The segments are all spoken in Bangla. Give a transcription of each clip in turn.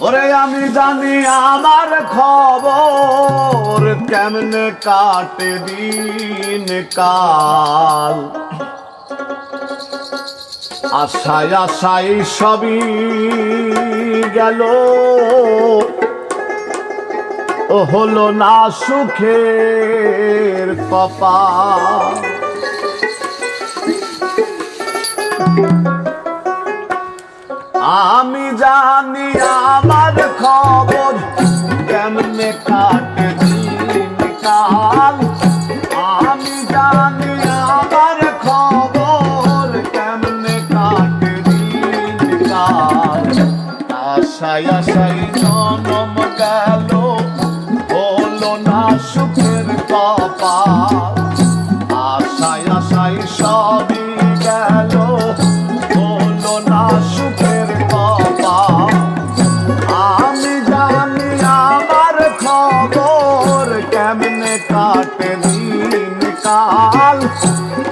ওরে আমি জানি আমার খবর কেমনে কাটে দিন কাল। আশায় আশায় সবই গেল। ও হলো না সুখের কপাল। আমি জানি আমার খবর। কেমনে কাটে কাল আমি জানি আমার খবর। কেমনে কাটে কাল আশায় আশায় জনম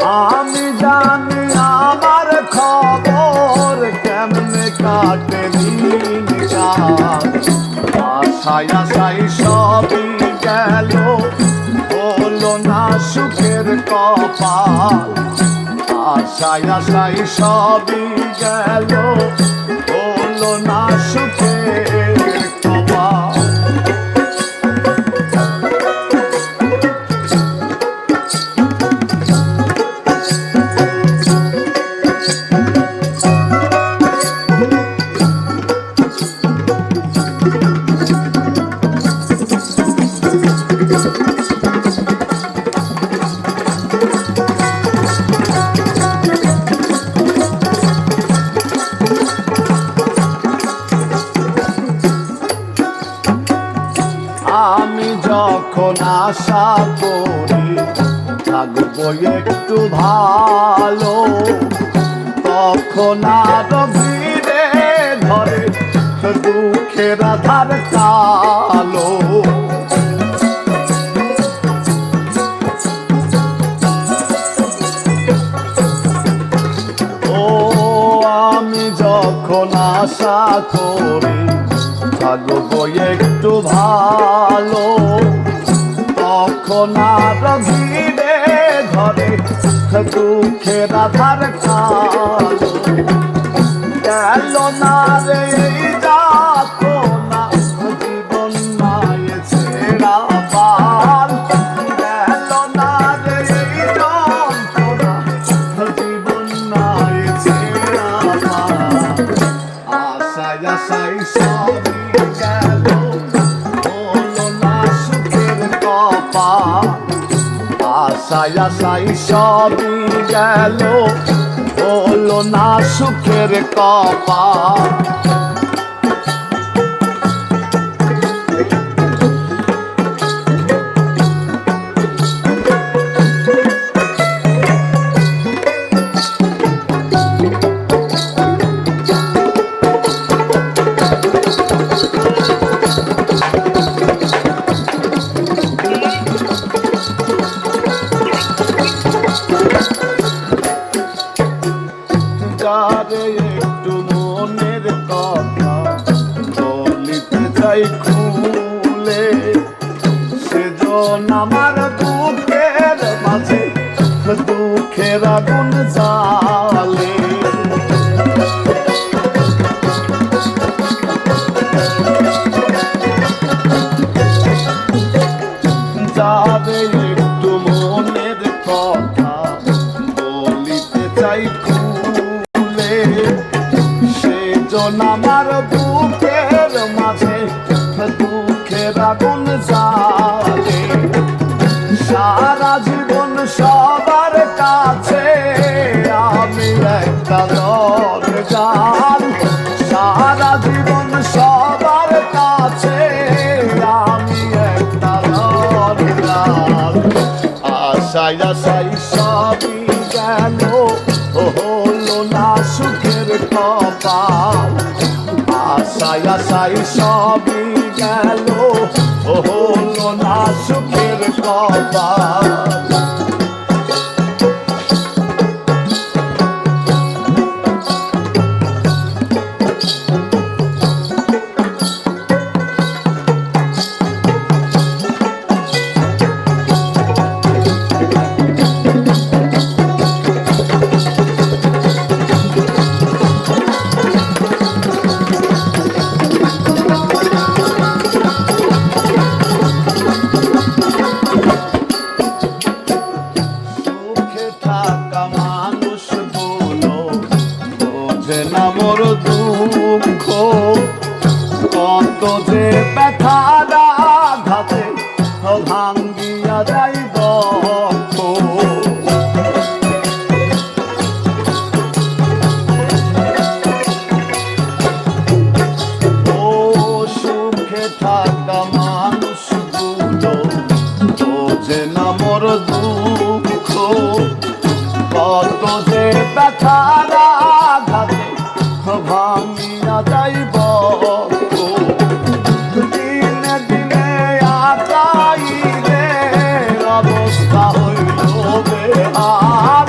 আমি জানি আমার খবর কেমনে কাটে দিন আশায় আশায় সবই গেল, হলো না সুখের কপাল। আশায় আশায় সবই গেল, হলো না সুখের আমি যখন আশা করি থাকব একটু ভালো তখন আর ভিড়ে ধরে দুঃখের আধার কালো। যখন আশা করে থাকব একটু ভালো। তখন আর ভিড়ে ধরে দুঃখের আধার খালো গেল না রে আশায় সবই গেল। হলো না সুখের কপা। আশায় আশায় সবই গেল। হলো না সুখের কপাল দুঃখের আগুন জালে। যাবে একটু মনের কথা আশাই আশাই সবই গেল। হলো না সুখের কপাল। আশাই আশাই সবই গেল। হলো না সুখের কপাল। আমর দুঃখ। কত যে ব্যথা আঘাতে ভাঙ্গিয়া যাই দক্ষ ও সুখে কত যে ব্যথার আঘাতে ভাঙিয়া যাইব দিনে দিনে আকাইলে অবস্থা হইল বেহাল।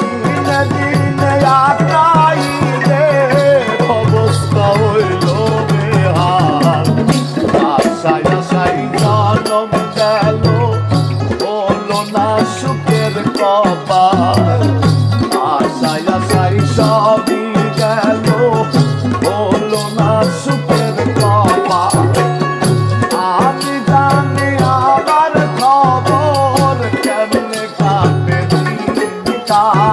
দিনে দিনে আকাইলে অবস্থা হইল বেহাল। আশায় আশায় জনম গেল, হলো না সুখের কপাল। আশায় আশায় সবই oh